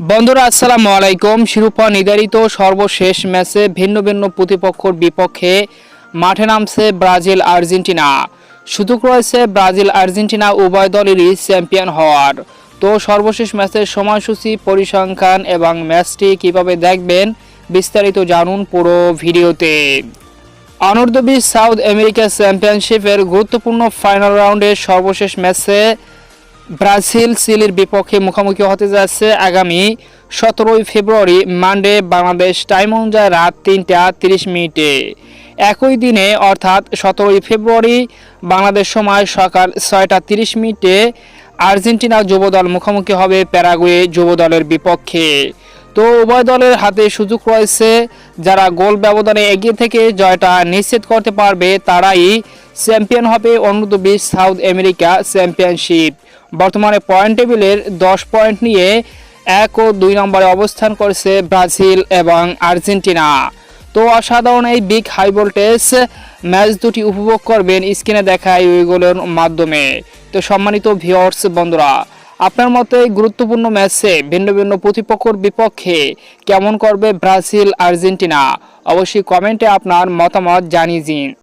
বন্ধুরা, আসসালামু আলাইকুম। শিরোপা নির্ধারিত সর্বশেষ ম্যাচে ভিন্ন ভিন্ন প্রতিপক্ষর বিপক্ষে মাঠে নামছে ব্রাজিল আর্জেন্টিনা। সুযোগ রয়েছে ব্রাজিল আর্জেন্টিনা উভয় দলেরই চ্যাম্পিয়ন হওয়ার। তো সর্বশেষ ম্যাচের সময়সূচি, পরিসংখ্যান এবং ম্যাচটি কীভাবে দেখবেন বিস্তারিত জানুন পুরো ভিডিওতে। অনূর্ধ্ব সাউথ আমেরিকা চ্যাম্পিয়নশিপের গুরুত্বপূর্ণ ফাইনাল রাউন্ডের সর্বশেষ ম্যাচে ব্রাজিল চিলির বিপক্ষে মুখোমুখি হতে যাচ্ছে আগামী সতেরোই ফেব্রুয়ারি মানডে বাংলাদেশ টাইম অনুযায়ী রাত তিনটা তিরিশ মিনিটে। একই দিনে, অর্থাৎ সতেরোই ফেব্রুয়ারি বাংলাদেশ সময় সকাল ছয়টা তিরিশ মিনিটে আর্জেন্টিনা যুবদল মুখোমুখি হবে প্যারাগুয়ে যুবদলের বিপক্ষে। তো উভয় দলের হাতে সুযোগ রয়েছে, যারা গোল ব্যবধানে এগিয়ে থেকে জয়টা নিশ্চিত করতে পারবে, তারাই চ্যাম্পিয়ন হবে অনূর্ধ্ব বিশ সাউথ আমেরিকা চ্যাম্পিয়নশিপ। বর্তমানে পয়েন্ট টেবিলের দশ পয়েন্ট নিয়ে এক ও দুই নম্বরে অবস্থান করছে ব্রাজিল এবং আর্জেন্টিনা। তো অসাধারণ এই বিগ হাই ভোল্টেজ ম্যাচ দুটি উপভোগ করবেন স্ক্রিনে দেখা এইগুলোর মাধ্যমে। তো সম্মানিত ভিউয়ার্স বন্ধুরা, আপনার মতে গুরুত্বপূর্ণ ম্যাচে ভিন্ন ভিন্ন প্রতিপক্ষর বিপক্ষে কেমন করবে ব্রাজিল আর্জেন্টিনা? অবশ্যই কমেন্টে আপনার মতামত জানিয়ে দিন।